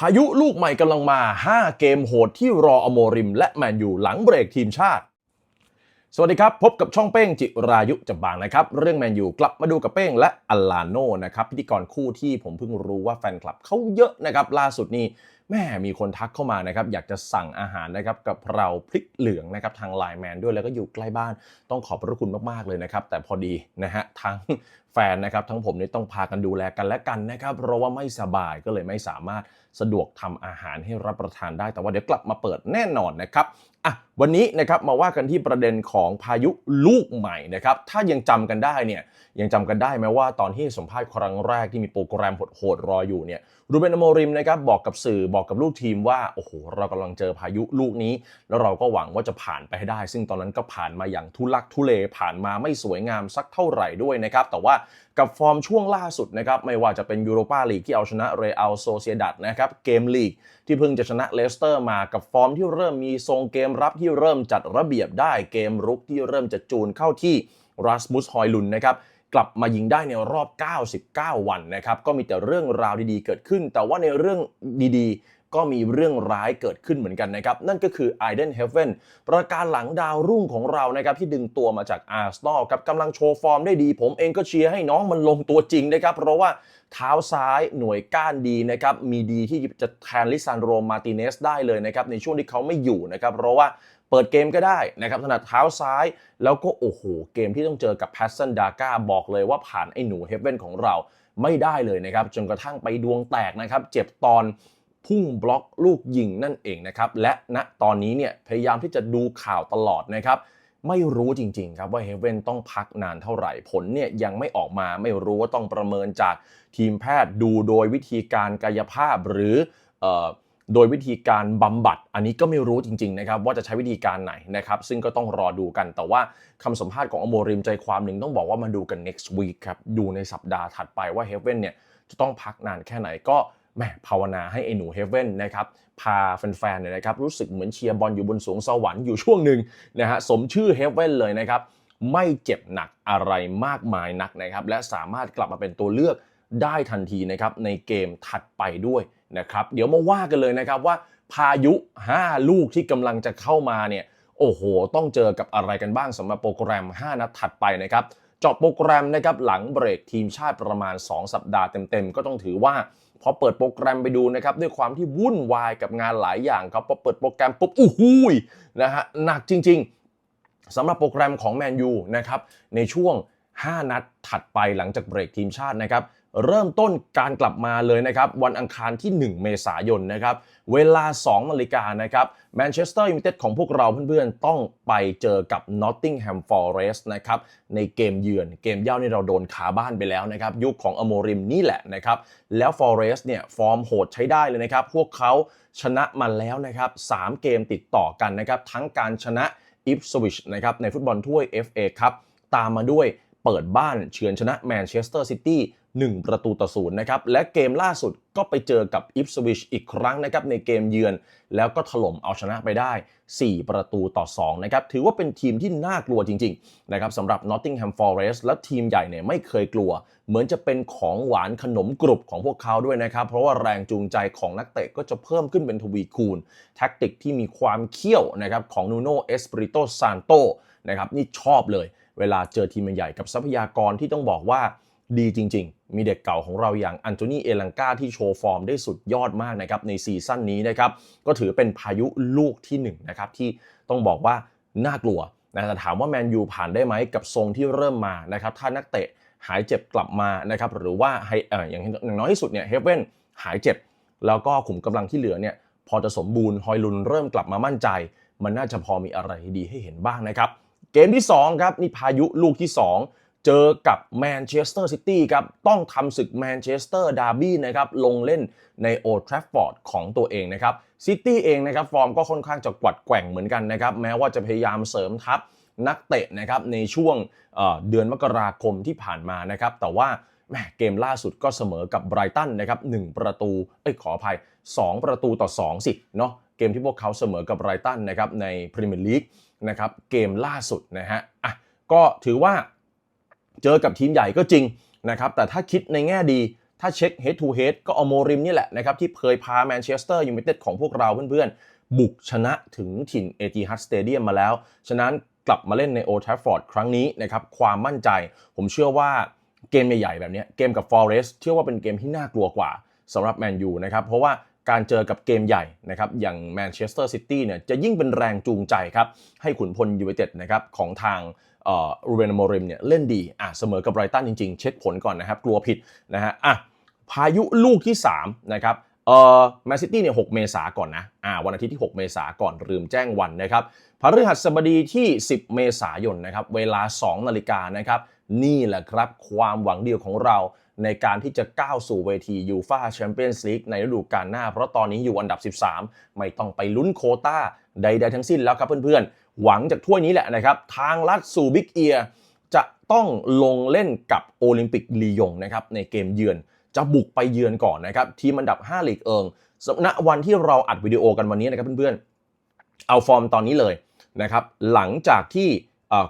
พายุลูกใหม่กำลังมา 5 เกมโหดที่รออโมริม และแมนยูหลังเบรกทีมชาติ สวัสดีครับ พบกับช่องเป้งจิรายุจับบางนะครับ เรื่องแมนยูกลับมาดูกับเป้งและอัลลาโนนะครับ พิธีกรคู่ที่ผมเพิ่งรู้ว่าแฟนคลับเขาเยอะนะครับ ล่าสุดนี้ แม่มีคนทักเข้ามานะครับอยากจะสั่งอาหารนะครับกับเราพริกเหลืองนะครับทางไลน์แมนด้วยแล้วก็อยู่ใกล้บ้านต้องขอบพระคุณมากๆเลยนะครับ แต่พอดีนะฮะทั้งแฟนนะครับทั้งผมนี่ต้องพากันดูแลกันและกันนะครับเพราะว่าไม่สบายก็เลยไม่สามารถสะดวกทำอาหารให้รับประทานได้แต่ว่าเดี๋ยวกลับมาเปิดแน่นอนนะครับอะ วันนี้นะครับมาว่ากันที่ประเด็นของพายุลูกใหม่นะครับถ้ายังจำกันได้เนี่ยยังจำกันได้ไหมว่าตอนที่สัมภาษณ์ครั้งแรกที่มีโปรแกรมโหดๆรออยู่เนี่ยรูเบนอโมริมนะครับบอกกับสื่อบอกกับลูกทีมว่าโอ้โหเรากำลังเจอพายุลูกนี้ แล้วเราก็หวังว่าจะผ่านไปให้ได้ ซึ่งตอนนั้นก็ผ่านมาอย่างทุลักทุเลผ่านมาไม่สวยงามสักเท่าไหร่ด้วยนะครับแต่ว่ากับฟอร์มช่วงล่าสุดนะครับไม่ว่าจะเป็นยูโรปาลีกที่เอาชนะเรอัลโซเซียดัดนะครับเกมลีกที่เพิ่งจะชนะเลสเตอร์มากับฟอร์มที่เริ่มมีทรงเกมรับที่ที่เริ่มจัดระเบียบได้เกมรุกที่เริ่มจะจูนเข้าที่รัสมุสฮอยลุนนะครับกลับมายิงได้ในรอบ 99 วันนะครับก็มีแต่เรื่องราวดีๆ เกิดขึ้น แต่ว่าในเรื่องดีๆ ก็มีเรื่องร้ายเกิดขึ้นเหมือนกันนะครับ นั่นก็คือไอเดนเฮเวนประการหลังดาวรุ่งของเรานะครับที่ดึงตัวมาจากอาร์เซนอลครับกำลังโชว์ฟอร์มได้ดี ผมเองก็เชียร์ให้น้องมันลงตัวจริงนะครับ เพราะว่าเท้าซ้ายหน่วยก้านดีนะครับมีดีที่จะแทนลิซานโรมาติเนสได้เลยนะครับในช่วงที่เขาไม่อยู่นะครับเพราะว่า เปิดเกมก็ได้นะครับถนัดเท้าซ้าย แล้วก็โอ้โหเกมที่ต้องเจอกับแพสซันดาก้าบอกเลยว่าผ่านไอ้หนูเฮเวนของเราไม่ได้เลยนะครับ จนกระทั่งไปดวงแตกนะครับ เจ็บตอนพุ่งบล็อกลูกยิงนั่นเองนะครับ และณตอนนี้เนี่ยพยายามที่จะดูข่าวตลอดนะครับไม่รู้จริงๆครับว่าเฮเวนต้องพักนานเท่าไหร่ผลเนี่ยยังไม่ออกมาไม่รู้ว่าต้องประเมินจากทีมแพทย์ดูโดยวิธีการกายภาพหรืออ โดยวิธีการบำบัด อันนี้ก็ไม่รู้จริงๆนะครับว่าจะใช้วิธีการไหนนะครับซึ่งก็ต้องรอดูกัน แต่ว่าคำสัมภาษณ์ของอโมริมใจความหนึ่งต้องบอกว่ามาดูกัน next week ครับดูในสัปดาห์ถัดไปว่าเฮเว่นเนี่ยจะต้องพักนานแค่ไหนก็แหมภาวนาให้ไอ้หนูเฮเว่นนะครับพาแฟนๆเนี่ยนะครับรู้สึกเหมือนเชียร์บอลอยู่บนสวงสวรรค์อยู่ช่วงหนึ่งนะฮะสมชื่อเฮเว่นเลยนะครับไม่เจ็บหนักอะไรมากมายนักนะครับและสามารถกลับมาเป็นตัวเลือกได้ทันทีนะครับในเกมถัดไปด้วย นะครับ เดี๋ยวมาว่ากันเลยนะครับว่าพายุ 5 ลูกที่กำลังจะเข้ามาเนี่ยโอ้โห ต้องเจอกับอะไรกันบ้างสำหรับโปรแกรม 5 นัดถัดไปนะครับเจาะโปรแกรมนะครับหลังเบรกทีมชาติประมาณ 2 สัปดาห์เต็มๆ ก็ต้องถือว่าพอเปิดโปรแกรมไปดูนะครับด้วยความที่วุ่นวายกับงานหลายอย่างครับพอเปิดโปรแกรมปุ๊บอู้หูยนะฮะหนักจริง ๆสำหรับโปรแกรมของแมนยูนะครับในช่วง 5 นัดถัดไปหลังจากเบรกทีมชาตินะครับ เริ่มต้นการกลับมาเลยนะครับวันอังคารที่ 1 เมษายนนะครับเวลา 2นาฬิกานะครับแมนเชสเตอร์ยูไนเต็ดของพวกเราเพื่อนๆ ต้องไปเจอกับ Nottingham Forest นะครับในเกมเยือนเกมเย่านี่เราโดนขาบ้านไปแล้วนะครับยุคของอโมริมนี่แหละนะครับแล้ว Forest เนี่ยฟอร์มโหดใช้ได้เลยนะครับพวกเขาชนะมาแล้วนะครับ3เกมติดต่อกันนะครับทั้งการชนะ Ipswich นะครับในฟุตบอลถ้วย FA ครับตามมาด้วยเปิดบ้านเฉือนชนะแมนเชสเตอร์ซิตี้ 1 ประตูต่อศูนย์นะครับ และเกมล่าสุดก็ไปเจอกับอิฟสวิชอีกครั้งนะครับในเกมเยือน แล้วก็ถล่มเอาชนะไปได้ 4 ประตูต่อ2นะครับ ถือว่าเป็นทีมที่น่ากลัวจริงๆนะครับสำหรับ Nottingham Forest และทีมใหญ่เนี่ยไม่เคยกลัว เหมือนจะเป็นของหวานขนมกรุบของพวกเขาด้วยนะครับ เพราะว่าแรงจูงใจของนักเตะก็จะเพิ่มขึ้นเป็นทวีคูณแท็กติกที่มีความเขี้ยวนะครับของนูโนเอสปริโตซานโตนะครับนี่ชอบเลย เวลาเจอทีมใหญ่กับทรัพยากรที่ต้องบอกว่า ดีจริง ๆ มีเด็กเก่าของเราอย่างอันโตนีเอลังกาที่โชว์ฟอร์มได้สุดยอดมากนะครับในซีซั่นนี้นะครับก็ถือเป็นพายุลูกที่1นะครับที่ต้องบอกว่าน่ากลัวนะแต่ถามว่าแมนยูผ่านได้ไหมกับทรงที่เริ่มมานะครับถ้านักเตะหายเจ็บกลับมานะครับหรือว่าให้อย่างอย่างน้อยที่สุดเนี่ยเฮเว่นหายเจ็บ แล้วก็ขุมกำลังที่เหลือเนี่ยพอจะสมบูรณ์ฮอยลุนเริ่มกลับมามั่นใจ มันน่าจะพอมีอะไรดีให้เห็นบ้างนะครับ เกมที่2ครับนี่พายุลูกที่ 2 เจอกับแมนเชสเตอร์ซิตี้ครับ ต้องทำศึกแมนเชสเตอร์ดาร์บี้นะครับ ลงเล่นในโอทราฟฟอร์ดของตัวเองนะครับ ซิตี้เองนะครับฟอร์มก็ค่อนข้างจะกวัดแกว่งเหมือนกันนะครับ แม้ว่าจะพยายามเสริมทัพนักเตะนะครับในช่วงเเดือนมกราคมที่ผ่านมานะครับ แต่ว่าเกมล่าสุดก็เสมอกับไบรตันนะครับ1ประตู เอ้ยขออภัย 2 ประตูต่อ 2 สิเนาะเกมที่พวกเขาเสมอกับไบรตันนะครับในพรีเมียร์ลีกนะครับเกมล่าสุดนะฮะอะก็ถือว่า เจอกับทีมใหญ่ก็จริงนะครับแต่ถ้าคิดในแง่ดีถ้าเช็ค head to head ก็อโมริมนี่แหละนะครับที่เคยพาแมนเชสเตอร์ยูไนเต็ดของพวกเราเพื่อนๆ บุกชนะถึงถิ่นเอติฮัดสเตเดียมมาแล้ว ฉะนั้นกลับมาเล่นในโอท a ฟฟอร์ดครั้งนี้นะครับความมั่นใจ ผมเชื่อว่าเกมใหญ่ๆแบบนี้เกมกับฟอเรสเชื่อว่าเป็นเกมที่น่ากลัวกว่าสำหรับแมนยูนะครับเพราะว่าการเจอกับเกมใหญ่นะครับอย่างแมนเชสเตอร์ซิตี้เนี่ยจะยิ่งเป็นแรงจูงใจครับให้ขุนพลยูไนเต็ดนะครับของทาง รูเบนโมริมเนี่ยเล่นดีอะเสมอกับไบรตันจริงๆ เช็คผลก่อนนะครับ กลัวผิดนะฮะอะพายุลูกที่3นะครับเอ่อแมนซิตี้เนี่ย6เมษาก่อนนะอ่าวันอาทิตย์ที่ 6 เมษาก่อนลืมแจ้งวันนะครับพฤหัสบดีที่ 10 เมษายนนะครับเวลา 2 นาฬิกานะครับนี่แหละครับความหวังเดียวของเราในการที่จะก้าวสู่เวทียูฟาแชมเปี้ยนส์ลีกในฤดูกาลหน้า เพราะตอนนี้อยู่อันดับ 13 ไม่ต้องไปลุ้นโควต้าใด ๆ ทั้งสิ้นแล้วครับเพื่อนๆ หวังจากถ้วยนี้แหละนะครับ ทางลัดสู่บิ๊กเอียจะต้องลงเล่นกับโอลิมปิกลียงนะครับในเกมเยือนจะบุกไปเยือนก่อนนะครับทีมอันดับ 5 ลีกเอิงณวันที่เราอัดวิดีโอกันวันนี้นะครับเพื่อนๆ เอาฟอร์มตอนนี้เลยนะครับหลังจากที่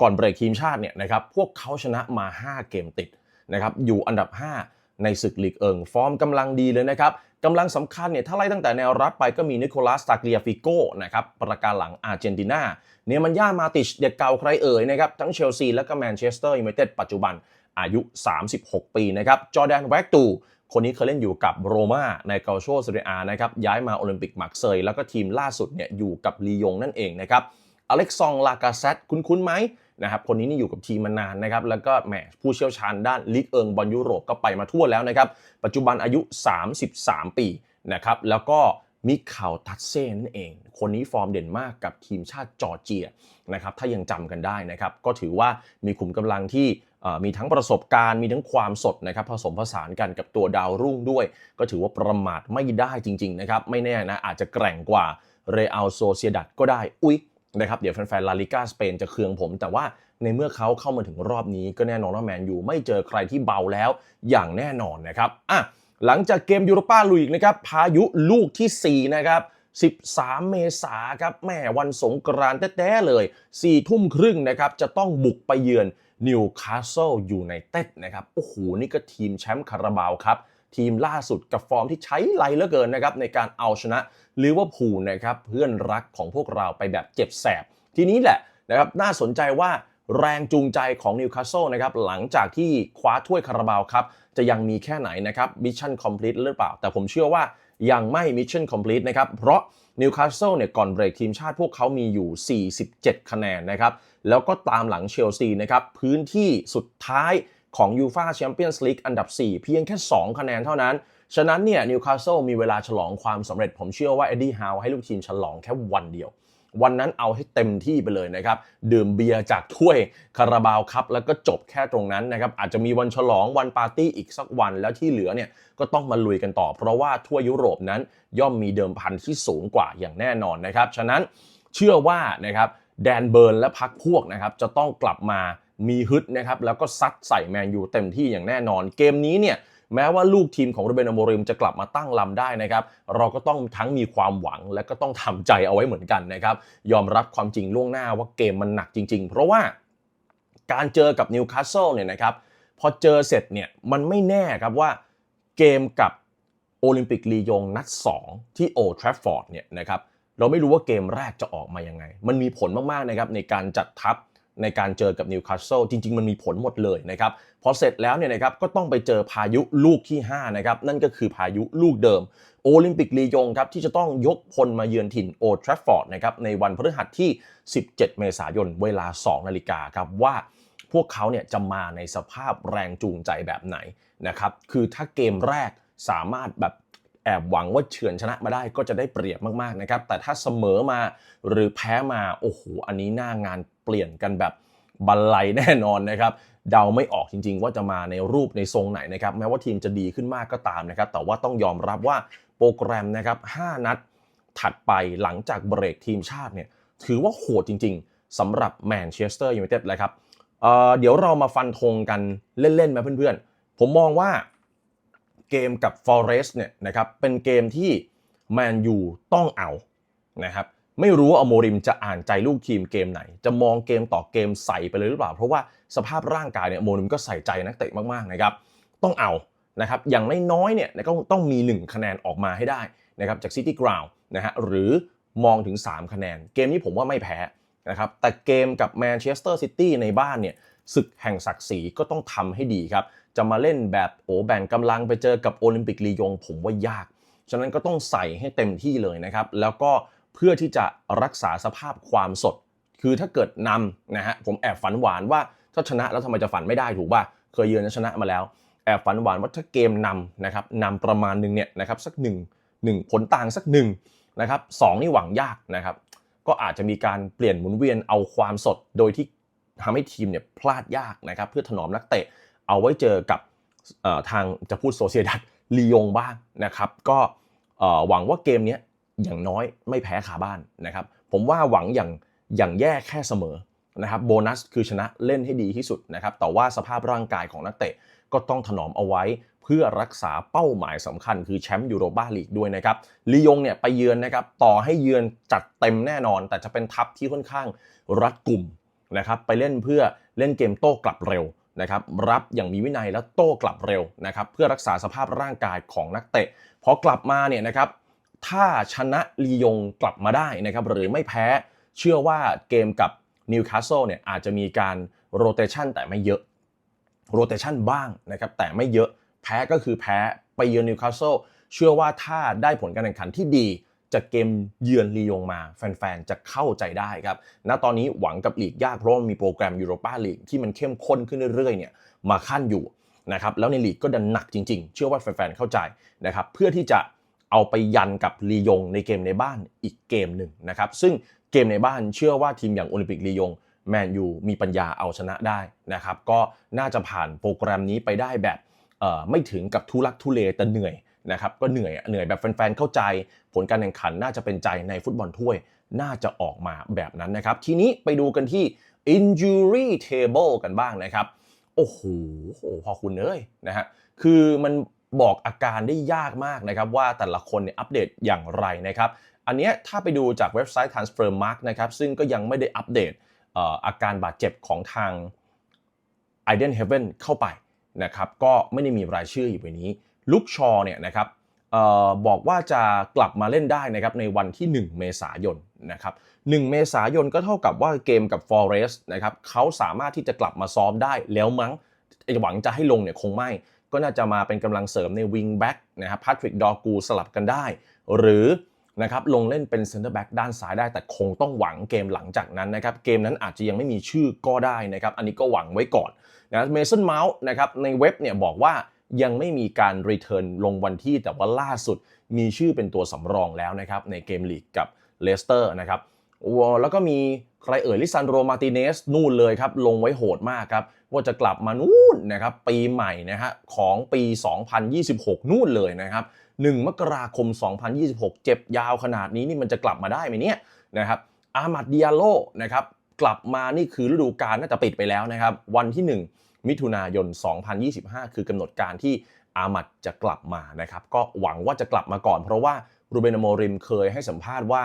ก่อนเบรกทีมชาติเนี่ยนะครับพวกเขาชนะมา 5 เกมติดนะครับอยู่อันดับ 5 ในศึกลีกเอิง ฟอร์มกำลังดีเลยนะครับกำลังสำคัญเนี่ยถ้าไล่ตั้งแต่แนวรับไปก็มีนิโคลัสตาเกียฟิโก้นะครับประการหลังอาร์เจนตินา เนมันย่ามาติชเด็กเก่าใครเอ่ยนะครับทั้งเชลซีและก็แมนเชสเตอร์ยูไนเต็ดปัจจุบันอายุ 36 ปีนะครับจอแดนแวกตูคนนี้เคยเล่นอยู่กับโรม่าในเกาโชเซเรียนะครับย้ายมาโอลิมปิกมักเซยแล้วก็ทีมล่าสุดเนี่ยอยู่กับลียงนั่นเองนะครับอเล็กซองลากาเซตคุ้นๆไหมนะครับคนนี้นี่อยู่กับทีมมานานนะครับแล้วก็แหมผู้เชี่ยวชาญด้านลีกเอิงบอลยุโรปก็ไปมาทั่วแล้วนะครับปัจจุบันอายุ 33 ปีนะครับแล้วก็ มิข่าวทัตเซ่นั่นเอง คนนี้ฟอร์มเด่นมากกับทีมชาติจอร์เจียนะครับถ้ายังจำกันได้นะครับก็ถือว่ามีขุมกำลังที่มีทั้งประสบการณ์มีทั้งความสดนะครับผสมผสานกันกับตัวดาวรุ่งด้วย ก็ถือว่าประมาทไม่ได้จริงๆนะครับไม่แน่นะอาจจะแกร่งกว่าเรอัลโซเซียดัดก็ได้อุ๊ยนะครับเดี๋ยวแฟนๆลาลิกาสเปนจะเคืองผม แต่ว่าในเมื่อเขาเข้ามาถึงรอบนี้ก็แน่นอนว่าแมนยูไม่เจอใครที่เบาแล้วอย่างแน่นอนนะครับอะ หลังจากเกมยูโรปาลีกนะครับพายุลูกที่ 4 นะครับ 13 เมษาครับแม่วันสงกรานต์แต้ๆเลย 4 ทุ่มครึ่งนะครับจะต้องบุกไปเยือนนิวคาสเซิลอยู่ในเต็ดนะครับโอ้โหนี่ก็ทีมแชมป์คาราบาวครับ ทีมล่าสุดกับฟอร์มที่ใช้ไรเหลือเกินนะครับในการเอาชนะลิเวอร์พูลนะครับเพื่อนรักของพวกเราไปแบบเจ็บแสบ ทีนี้แหละนะครับน่าสนใจว่าแรงจูงใจของนิวคาสเซิลนะครับหลังจากที่คว้าถ้วยคาราบาวครับ จะยังมีแค่ไหนนะครับมิชชั่นคอมพลีทหรือเปล่า แต่ผมเชื่อว่ายังไม่มิชชั่นคอมพลีทนะครับ เพราะนิวคาสเซิลเนี่ยก่อนเบรกทีมชาติพวกเขามีอยู่ 47 คะแนนนะครับ แล้วก็ตามหลังเชลซีนะครับพื้นที่สุดท้ายของยูฟาแชมเปี้ยนส์ลีกอันดับ 4 เพียงแค่ 2 คะแนนเท่านั้น ฉะนั้นเนี่ยนิวคาสเซิลมีเวลาฉลองความสำเร็จผมเชื่อว่าเอ็ดดี้ฮาวให้ลูกทีมฉลองแค่วันเดียว วันนั้นเอาให้เต็มที่ไปเลยนะครับ ดื่มเบียร์จากถ้วยคาราบาวครับ แล้วก็จบแค่ตรงนั้นนะครับ อาจจะมีวันฉลองวันปาร์ตี้อีกสักวันแล้วที่เหลือเนี่ยก็ต้องมาลุยกันต่อ เพราะว่าทั่วยุโรปนั้นย่อมมีเดิมพันที่สูงกว่าอย่างแน่นอนนะครับ ฉะนั้นเชื่อว่านะครับแดนเบิร์นและพักพวกนะครับจะต้องกลับมามีฮึดนะครับแล้วก็ซัดใส่แมนยูเต็มที่อย่างแน่นอน เกมนี้เนี่ย แม้ว่าลูกทีมของโรเบนอโมริมจะกลับมาตั้งลำได้นะครับ เราก็ต้องทั้งมีความหวังและก็ต้องทำใจเอาไว้เหมือนกันนะครับ ยอมรับความจริงล่วงหน้าว่าเกมมันหนักจริง ๆ เพราะว่าการเจอกับนิวคาสเซิลเนี่ยนะครับพอเจอเสร็จเนี่ยมันไม่แน่ครับว่าเกมกับโอลิมปิกลียงนัด 2 ที่โอทราฟฟอร์ดเนี่ยนะครับเราไม่รู้ว่าเกมแรกจะออกมายังไง มันมีผลมากๆนะครับในการจัดทัพ ในการเจอกับนิวคาสเซิลจริง ๆ มันมีผลหมดเลยนะครับพอเสร็จแล้วเนี่ยนะครับก็ต้องไปเจอพายุลูกที่ 5 นะครับ นั่นก็คือพายุลูกเดิม โอลิมปิกลียงครับ ที่จะต้องยกพลมาเยือนถิ่นโอทราฟฟอร์ดนะครับในวันพฤหัสที่ 17 เมษายนเวลา 2 นาฬิกาครับว่าพวกเขาเนี่ยจะมาในสภาพแรงจูงใจแบบไหนนะครับคือถ้าเกมแรกสามารถแบบแอบหวังว่าเฉือนชนะมาได้ก็จะได้เปรียบมากๆนะครับแต่ถ้าเสมอมาหรือแพ้มาโอ้โหอันนี้หน้างาน ปลี่ยนกันแบบบันไลแน่นอนนะครับเดาไม่ออกจริง ๆ ว่าจะมาในรูปในทรงไหนนะครับแม้ว่าทีมจะดีขึ้นมากก็ตามนะครับแต่ว่าต้องยอมรับว่าโปรแกรมนะครับ5นัดถัดไปหลังจากเบรกทีมชาติเนี่ยถือว่าโหดจริง ๆสำหรับแมนเชสเตอร์ยูไนเต็ดเลยครับเเดี๋ยวเรามาฟันธงกันเล่นๆไหมเพื่อนๆ ผมมองว่าเกมกับ Forest เนี่ยนะครับเป็นเกมที่แมนยูต้องเอานะครับ ไม่รู้ว่าอโมริมจะอ่านใจลูกทีมเกมไหน จะมองเกมต่อเกมใส่ไปเลยหรือเปล่า เพราะว่าสภาพร่างกายเนี่ยโมริมก็ใส่ใจนักเตะมากๆนะครับต้องเอานะครับอย่างน้อยๆเนี่ยก็ต้องมี 1 คะแนนออกมาให้ได้นะครับจาก City Ground นะฮะหรือมองถึง 3 คะแนน เกมนี้ผมว่าไม่แพ้นะครับแต่เกมกับแมนเชสเตอร์ซิตี้ในบ้านเนี่ยศึกแห่งศักดิ์ศรีก็ต้องทำให้ดีครับ จะมาเล่นแบบโอแบ่งกำลังไปเจอกับโอลิมปิกลียงผมว่ายาก ฉะนั้นก็ต้องใส่ให้เต็มที่เลยนะครับ แล้วก็ เพื่อที่จะรักษาสภาพความสด คือถ้าเกิดนำนะฮะผมแอบฝันหวานว่าถ้าชนะแล้วทำไมจะฝันไม่ได้ถูกป่ะเคยเยือนชนะมาแล้วแอบฝันหวานว่าถ้าเกมนำนะครับนำประมาณหนึ่งเนี่ยนะครับสักหนึ่งหนึ่งผลต่างสักหนึ่งนะครับสองนี่หวังยากนะครับ ก็อาจจะมีการเปลี่ยนหมุนเวียนเอาความสดโดยที่ทำให้ทีมเนี่ยพลาดยากนะครับ เพื่อถนอมนักเตะเอาไว้เจอกับทางจะพูดโซเซียดัตลียงบ้างนะครับ ก็หวังว่าเกมนี้ อย่างน้อยไม่แพ้ขาบ้านนะครับ ผมว่าหวังอย่างอย่างแย่แค่เสมอนะครับโบนัสคือชนะเล่นให้ดีที่สุดนะครับแต่ว่าสภาพร่างกายของนักเตะก็ต้องถนอมเอาไว้เพื่อรักษาเป้าหมายสำคัญคือแชมป์ยูโรปาลีกด้วยนะครับลียงเนี่ยไปเยือนนะครับต่อให้เยือนจัดเต็มแน่นอน แต่จะเป็นทัพที่ค่อนข้างรัดกลุ่มนะครับไปเล่นเพื่อเล่นเกมโต้กลับเร็วนะครับรับอย่างมีวินัยแล้วโต้กลับเร็วนะครับเพื่อรักษาสภาพร่างกายของนักเตะพอกลับมาเนี่ยนะครับ ถ้าชนะลียงกลับมาได้นะครับหรือไม่แพ้เชื่อว่าเกมกับนิวคาสเซิลเนี่ยอาจจะมีการโรเตชันแต่ไม่เยอะโรเตชันบ้างนะครับแต่ไม่เยอะแพ้ก็คือแพ้ไปเยือนนิวคาสเซิลเชื่อว่าถ้าได้ผลการแข่งขันที่ดีจากเกมเยือนลียงมา แฟนๆ จะเข้าใจได้ครับ ณ ตอนนี้หวังกับลีกยากเพราะมีโปรแกรมยูโรปาลีกที่มันเข้มข้นขึ้นเรื่อยๆ เนี่ยมาขั้นอยู่นะครับ แล้วในลีกก็ดันหนักจริงๆ เชื่อว่าแฟนๆ เข้าใจนะครับ เพื่อที่จะ เอาไปยันกับลียงในเกมในบ้านอีกเกมหนึ่งนะครับซึ่งเกมในบ้านเชื่อว่าทีมอย่างโอลิมปิกลียงแมนยูมีปัญญาเอาชนะได้นะครับก็น่าจะผ่านโปรแกรมนี้ไปได้แบบไม่ถึงกับทุลักทุเลแต่เหนื่อยนะครับก็เหนื่อยเหนื่อยแบบแฟนๆเข้าใจผลการแข่งขันน่าจะเป็นใจในฟุตบอลถ้วยน่าจะออกมาแบบนั้นนะครับ ทีนี้ไปดูกันที่ injury table กันบ้างนะครับ โอ้โหพอคุณเอ้ยนะฮะคือมัน บอกอาการได้ยากมากนะครับว่าแต่ละคนเนี่ยอัปเดตอย่างไรนะครับอันนี้ถ้าไปดูจากเว็บไซต์ Transfermarkt นะครับซึ่งก็ยังไม่ได้อัปเดตอาการบาดเจ็บของทาง i d e n Heaven เข้าไปนะครับก็ไม่ได้มีรายชื่ออยู่ในนี้ลุกชอเนี่ยนะครับออบอกว่าจะกลับมาเล่นได้นะครับในวันที่ 1 เมษายนนะครับ1เมษายนก็เท่ากับว่าเกมกับ Forest นะครับเขาสามารถที่จะกลับมาซ้อมได้แล้วมั้งหวังจะให้ลงเนี่ยคงไม่ ก็น่าจะมาเป็นกำลังเสริมในวิงแบ็กนะครับพาทริกดอกูสลับกันได้ หรือนะครับลงเล่นเป็นเซนเตอร์แบ็กด้านซ้ายได้แต่คงต้องหวังเกมหลังจากนั้นนะครับ เกมนั้นอาจจะยังไม่มีชื่อก็ได้นะครับ อันนี้ก็หวังไว้ก่อนนะเมสันเมาส์นะครับในเว็บเนี่ยบอกว่ายังไม่มีการรีเทิร์นลงวันที่แต่ว่าล่าสุดมีชื่อเป็นตัวสำรองแล้วนะครับในเกมลีกกับเลสเตอร์นะครับ แล้วก็มีใครเอ่ยลิซันโรมาติเนสนู่นเลยครับลงไว้โหดมากครับว่าจะกลับมานู่นนะครับปีใหม่นะฮะของปี 2026 นู่นเลยนะครับ1มกราคม 2026 เจ็บยาวขนาดนี้นี่มันจะกลับมาได้ไหมเนี่ยนะครับอามัดดิอาโลนะครับกลับมานี่คือฤดูกาลน่าจะปิดไปแล้วนะครับวันที่ 1 มิถุนายน 2025 คือกำหนดการที่อามัดจะกลับมานะครับก็หวังว่าจะกลับมาก่อนเพราะว่ารูเบนโมริมเคยให้สัมภาษณ์ว่า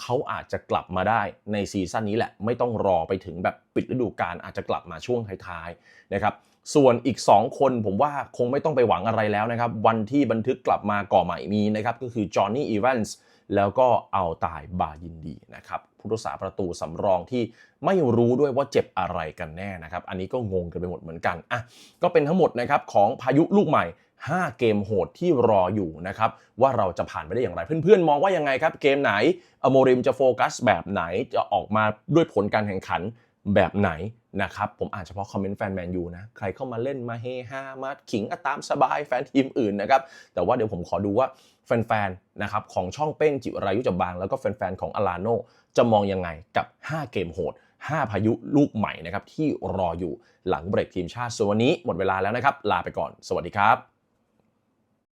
เขาอาจจะกลับมาได้ในซีซั่นนี้แหละ ไม่ต้องรอไปถึงแบบปิดฤดูกาลอาจจะกลับมาช่วงท้ายๆนะครับส่วนอีก 2 คนผมว่าคงไม่ต้องไปหวังอะไรแล้วนะครับ วันที่บันทึกกลับมาก่อใหม่มีนะครับก็คือจอห์นนี่อีแวนส์แล้วก็เอาตายบายินดีนะครับผู้รักษาประตูสำรองที่ไม่รู้ด้วยว่าเจ็บอะไรกันแน่นะครับ อันนี้ก็งงกันไปหมดเหมือนกันอะก็เป็นทั้งหมดนะครับของพายุลูกใหม่ 5 เกมโหดที่รออยู่นะครับว่าเราจะผ่านไปได้อย่างไร เพื่อนๆ มองว่ายังไงครับ เกมไหนอโมริมจะโฟกัสแบบไหนจะออกมาด้วยผลการแข่งขันแบบไหนนะครับผมอ่านเฉพาะคอมเมนต์แฟนแมนยูนะ ใครเข้ามาเล่นมาเฮฮามาขิงอตามสบายแฟนทีมอื่นนะครับ แต่ว่าเดี๋ยวผมขอดูว่าแฟนๆนะครับของช่องเป้งจิรายุจับบาง แล้วก็แฟนๆของอลาโนจะมองยังไงกับ 5 เกมโหด 5 พายุลูกใหม่นะครับที่รออยู่หลังเบรกทีมชาติส่วนวันนี้หมดเวลาแล้วนะครับ ลาไปก่อน สวัสดีครับ